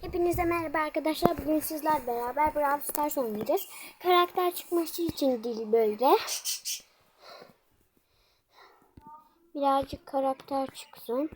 Hepinize merhaba arkadaşlar. Bugün sizler beraber Brawl Stars oynayacağız. Karakter çıkması için dil böyle. Birazcık karakter çıksın.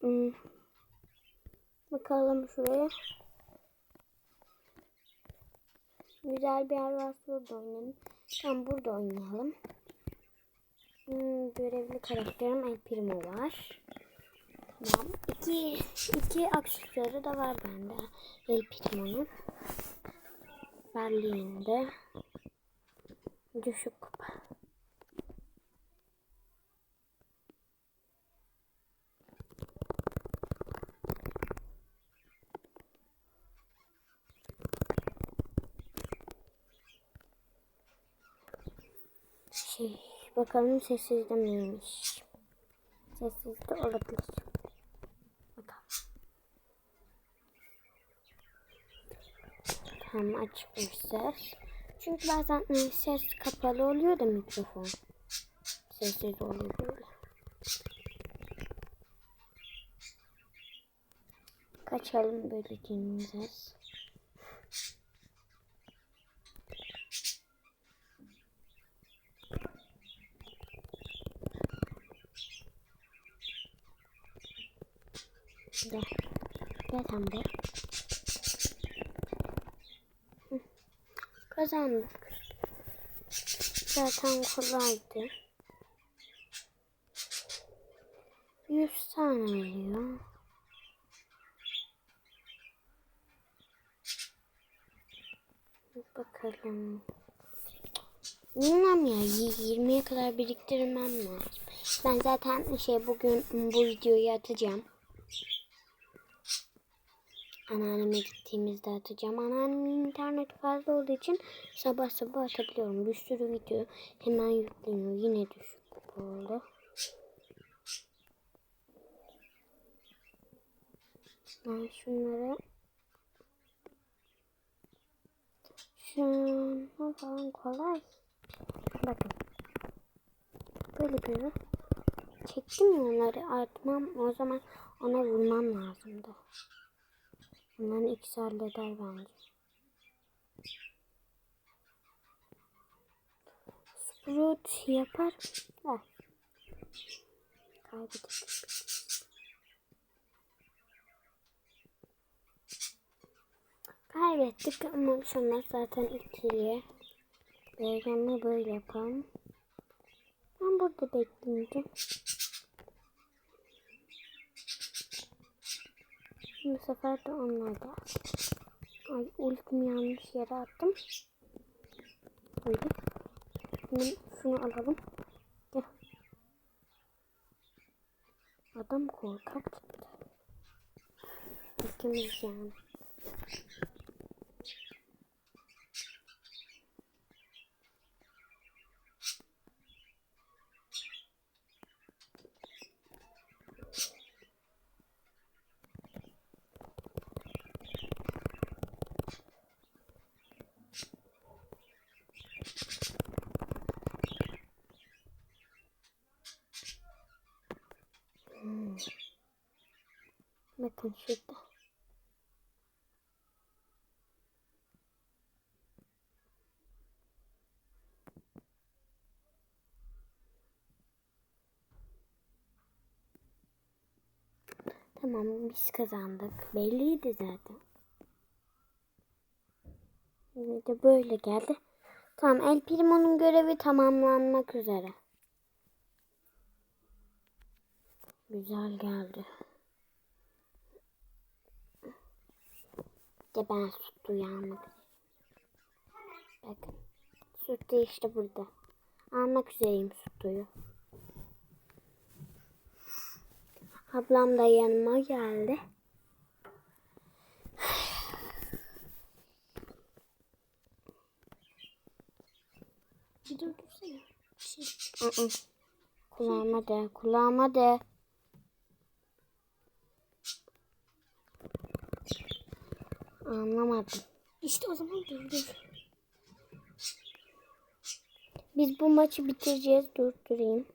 Hmm. Bakalım şuraya. Güzel bir yer varsa burada oynayalım. Tamam burada oynayalım. Hmm, görevli karakterim El Primo var. İki, iki aksesuarı da var bende. El Primo'nun. Berlin'de. Düşük kupa. Şey, bakalım sessizde miymiş? Sessizde olabilir. Tamam açmış ses. Çünkü bazen e, ses kapalı oluyor da mikrofon. Sessiz oluyor böyle. Kaçalım böyle dinleyeceğiz. Gel. Gel sen de. Kazandık. Zaten kolaydı. 100 tane veriyor. Bakalım. Bilmem ya 20'ye kadar biriktirmem lazım. Ben zaten şey bugün bu videoyu atacağım. Anneanneme gittiğimizde atacağım. Anneannemin interneti fazla olduğu için sabah sabah atabiliyorum. Bir sürü video hemen yükleniyor. Yine düşük oldu. Ben şunları şunu falan kolay. Bakın. Böyle böyle. Çektim ya onları atmam. O zaman ona vurmam lazımdı. Bunların ikisi halleder bence. Sprout yapar. Ha. Kaybettik. Kaybettik ama şunlar zaten ikili. Bergamı böyle yapalım. Ben burada bekleyeceğim. Bu sefer de onlar da. Ay ultimi yanlış yere attım. Böyle. Şimdi şunu alalım. Gel. Adam korkak çıktı. İkimiz yani. Hmm. Şurada. Tamam biz kazandık. Belliydi zaten. Bir de böyle geldi. Tamam El Primo'nun görevi tamamlanmak üzere. Güzel geldi. De ben süt uyanmak Bakın. Süt de işte burada. Almak üzereyim sütüyü. Ablam da yanıma geldi. Bir dur dursana. Şey. Kulağıma de, kulağıma de. Anlamadım. İşte o zaman dur dur. Biz bu maçı bitireceğiz. Durdurayım.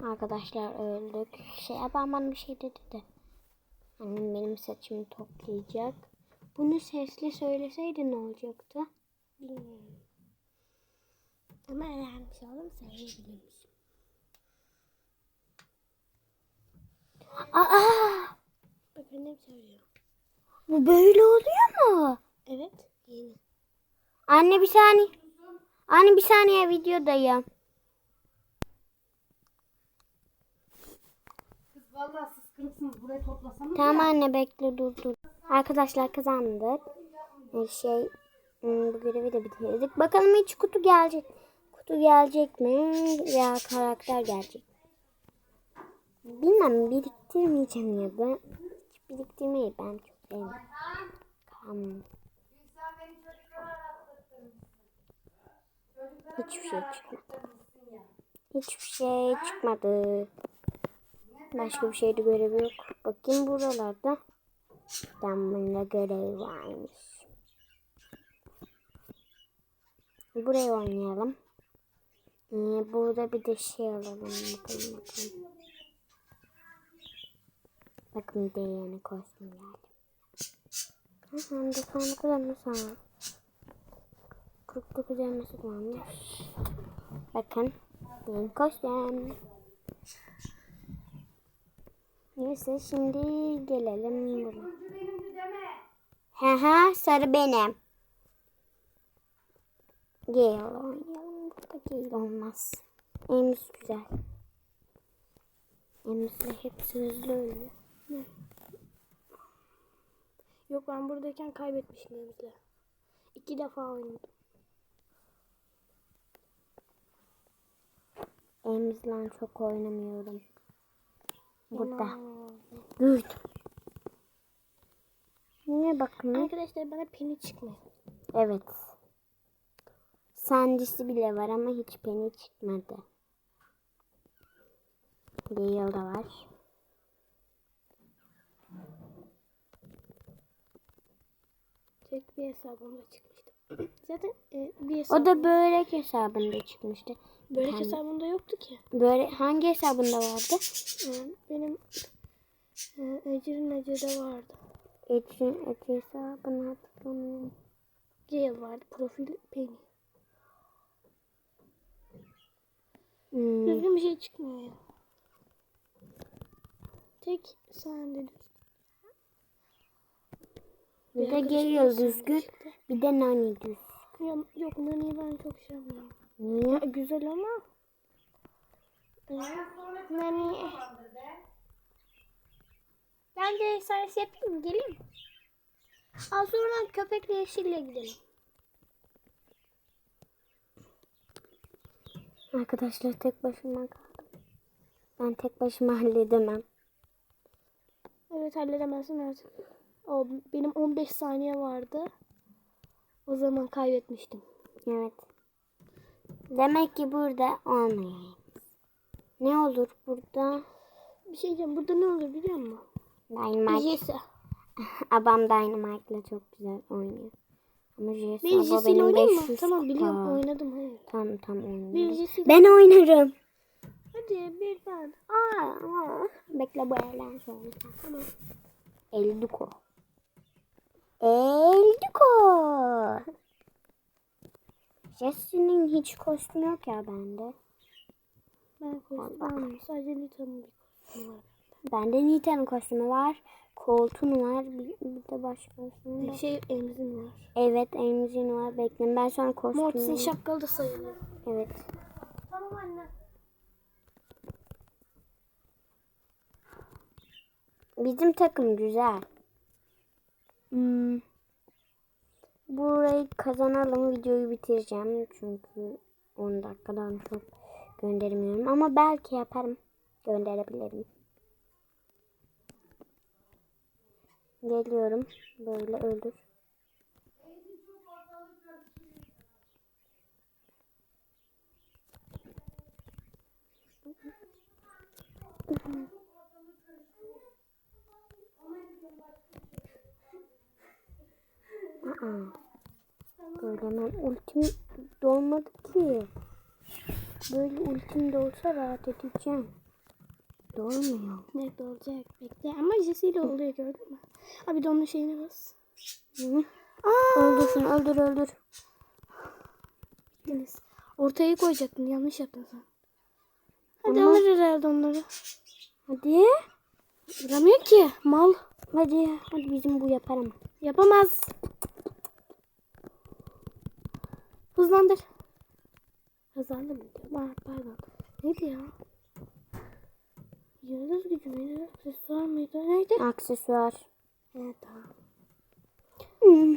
Arkadaşlar öldük. Şey abam bana bir şey dedi de. Annem benim saçımı toplayacak. Bunu sesli söyleseydi ne olacaktı? Bilmiyorum. Ama öğrenmiş oldum söyleyebilirmiş. Aa! Bak annem söylüyor. Bu böyle oluyor mu? Evet. Yeni. Anne bir saniye. Anne bir saniye videodayım. Kız vallahi siz kırıksınız burayı toplasanız Tamam anne bekle dur dur. Arkadaşlar kazandık. Şey hmm, bu görevi de bitirdik. Bakalım hiç kutu gelecek. Kutu gelecek mi? Ya karakter gelecek. Bilmem biriktirmeyeceğim ya da hiç biriktirmeyi ben çok sevmem. Tamam. Hiçbir şey çıkmadı. Hiçbir şey çıkmadı. Başka bir şey de görevi yok. Bakayım buralarda. Damla görev varmış. Buraya oynayalım. Ee, burada bir de şey alalım. Bakalım bakalım. Bakın de yeni kostüm geldi. Ha, Hem de sonra kadar nasıl? 49 elması varmış. Bakın. Yeni kostüm. Neyse şimdi gelelim buraya. He sarı benim. Gale oynayalım. Burada Gale olmaz. Ems güzel. Ems'le hepsi hızlı ölüyor. Yok ben buradayken kaybetmişim Emz'le. İki defa oynadım. Ems'le çok oynamıyorum. Burada. Gördüm. Ne bakın? Arkadaşlar bana peni çıkmıyor. Evet. Sancısı bile var ama hiç peni çıkmadı. Gale da var. Tek bir hesabımda çıkmıştı. Zaten e, bir hesabım, O da börek hesabında çıkmıştı. böyle kendi- hesabımda yoktu ki. Böyle hangi hesabında vardı? E, benim e, Ecrin Ece'de vardı. Etrin et hesabını hatırlamıyorum. Gale vardı. Profil peni. Hmm, Düzgün bir şey çıkmıyor ya. Tek sen de bir de geliyor düzgün. çıktı. Bir de nani düz. Ya, yok Nani'yi ben çok sevmiyorum. Niye? Ya, güzel ama Nani Ben de servis yapayım mı? Geleyim? Al sonra köpekle yeşille gidelim. Arkadaşlar tek başıma kaldım. Ben tek başıma halledemem. Evet halledemezsin artık. O, benim 15 saniye vardı. O zaman kaybetmiştim. Evet. Demek ki burada olmuyor. Ne olur burada? Bir şey diyeceğim. Burada ne olur biliyor musun? Dynamite. Jesse. Abam Dynamite'la çok güzel oynuyor. Ama Jesse Bir abla benim oynayayım 500 mı? Tamam biliyorum kupa. oynadım. Hayır. Tamam tamam Bir oynuyorum. Jesse'yle. Ben oynarım. Hadi bir ben. Aa, aa. Bekle bu elden sonra. Tamam. Elduko. Elduko. Jesse'nin hiç kostümü yok ya bende. Ben kostüm almıyorum. Sadece Lita'nın bir kostümü var. Bende Nita'nın kostümü var. Colt'un var. Bir, bir de başkasının da. Bir şey emzin var. Evet Emzin var. Bekleyin ben sonra kostümü... Mortis'in şapkalı da sayılır. Evet. Tamam anne. Bizim takım güzel. Hmm. Burayı kazanalım. Videoyu bitireceğim. Çünkü 10 dakikadan çok gönderemiyorum. Ama belki yaparım. Gönderebilirim. Geliyorum. Böyle öldür. Aa. Böyle hemen ultim dolmadı ki. Böyle ultim de olsa rahat edeceğim. Doğmuyor. Evet olacak. Bekle ama Jesse ile oluyor gördün mü? Abi de onun şeyine bas. Hı. Aa, Öldürsün öldür öldür. Deniz. Ortaya koyacaktın. Yanlış yaptın sen. Hadi Ama- alır herhalde onları. Hadi. Vuramıyor ki. Mal. Hadi. Hadi bizim bu yapar ama. Yapamaz. Hızlandır. Hızlandır mı? diyor? Var, pardon. Neydi ya? Yıldız gücü müydü? Aksesuar mıydı? Neydi? Aksesuar. Evet tamam. Hmm.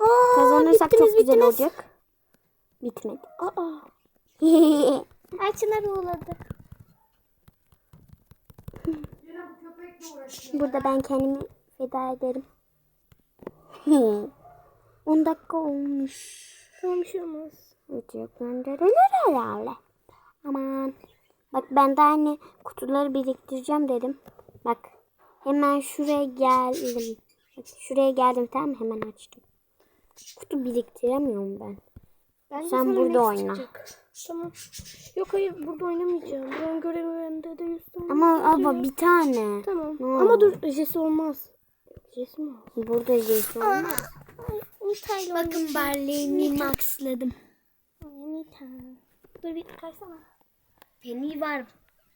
Aa, Kazanırsak bittiniz, çok güzel bittiniz. olacak. Bitmedi. Aa. Köpekle uğraşıyor. Burada ben kendimi feda ederim. 10 dakika olmuş. Tamam bir şey olmaz. Video gönderilir herhalde. Aman. Bak ben de aynı kutuları biriktireceğim dedim. Bak hemen şuraya geldim. Bak, şuraya geldim tamam? Hemen açtım. Kutu biriktiremiyorum ben. Bence Sen burada oyna. çıkacak. Tamam. Yok hayır burada oynamayacağım. Ben görevimde de yüz tane. Ama abla bir tane. Tamam. Ne Ama olur. dur Jesse olmaz. Jesse mi? Burada Jason olmaz. Nita'yla Bakın barleyimi maxladım. Nita. Dur bir kaysana. Penny var.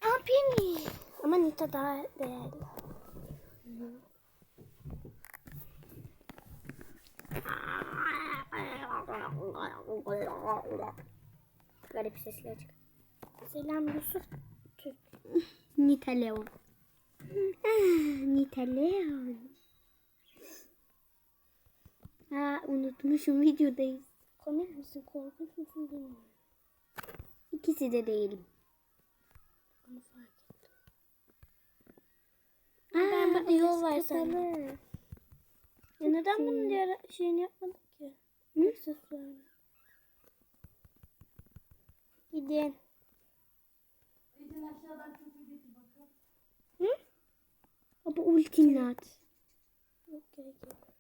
Aa Penny. Ama Nita daha değerli. Garip sesler çıkıyor. Selam Yusuf. Türk. Nita Leon. Ah, Nita Leon. Ha unutmuşum videodayız. Komik misin? Korkunç musun bilmiyorum. İkisi de değilim. Onu fark ettim. Aa, ben bu yol var sana. Ya neden bunun diğer şeyini yapmadık ki? Hı? Aksesuarını. Gidin. Gidin aşağıdan köpek getir bakalım. Hı? Baba ultini at. Yok gerek yok.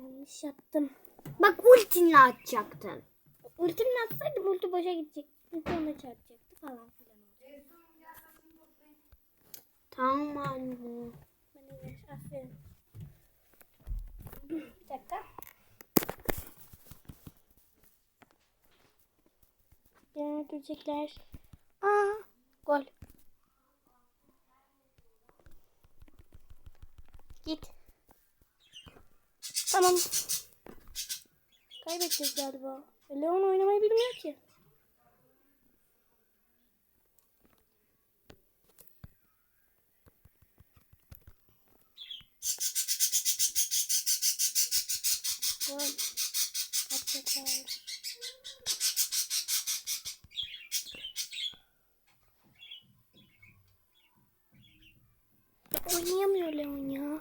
Yanlış yaptım. Bak ultini atacaktın. Ultimle atsaydım ulti boşa gidecek. Ulti ona çarpacaktı falan filan. Tamam anne. Bana ver. Aferin. Bir dakika. Gene görecekler. Aa, gol. Git. Tamam. Kaybedeceğiz galiba. E, Leon oynamayı bilmiyor ki. Gol. Oynayamıyor Leon ya.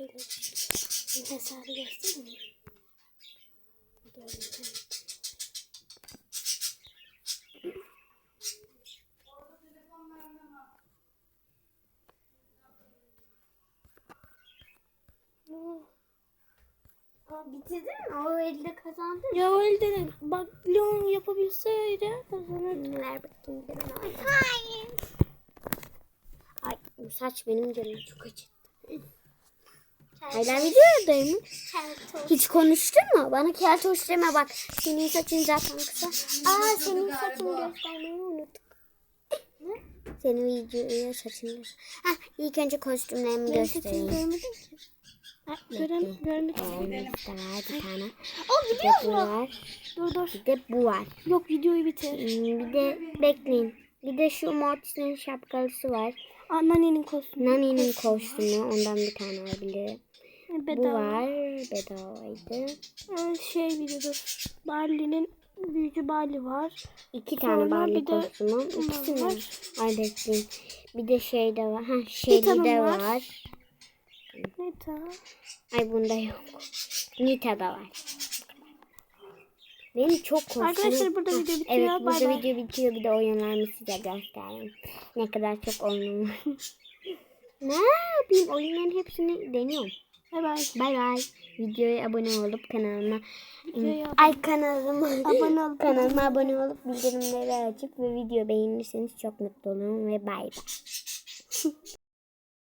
Nitelik. Hesabı göstereyim mi? Bitirdin mi? O elde kazandın. Ya o elde de bak Leon yapabilseydi kazanırdı. Ver bakayım bana. Hayır. Ay bu saç benim canım çok acıttı. Hala videodaymış. Hiç konuştun mu? Bana keltoş deme bak. Senin saçın zaten kısa. Aa senin saçını göstermeyi unuttuk. Senin videoya saçını. Hah ilk önce kostümlerimi saçını göstereyim. ki. Ha, görem, görmedim. Elimizde var bir tane. Aa bu biliyor musun? Dur dur. Bir de bu var. Yok videoyu bitir. Hmm, Bir de bekleyin. Bir de şu Mortis'in şapkalısı var. Anneannenin kostümü. Nani'nin kostümü ondan bir tane alabilirim. Bu Bedava. var. Bedavaydı. Ee, şey dur. Barley'nin büyücü Barley var. İki tane Sonra de kostümü. İkisi var. Ay bekleyin. Bir de şey de var. Ha Shelly de var. var. Ne ta? Ay bunda yok. Nita da var. Benim çok kostümüm. Arkadaşlar burada Ha, video bitiyor. Evet Bay burada bay. video bitiyor. Bir de oyunlarımı size göstereyim. Ne kadar çok oyunum var. ne yapayım? Oyunların hepsini deniyorum. Bay bay. Bay bay. Videoya abone olup kanalıma Videoya ay kanalıma Abone olup- kanalıma abone olup bildirimleri açıp ve video beğenirseniz çok mutlu olurum ve bay bay.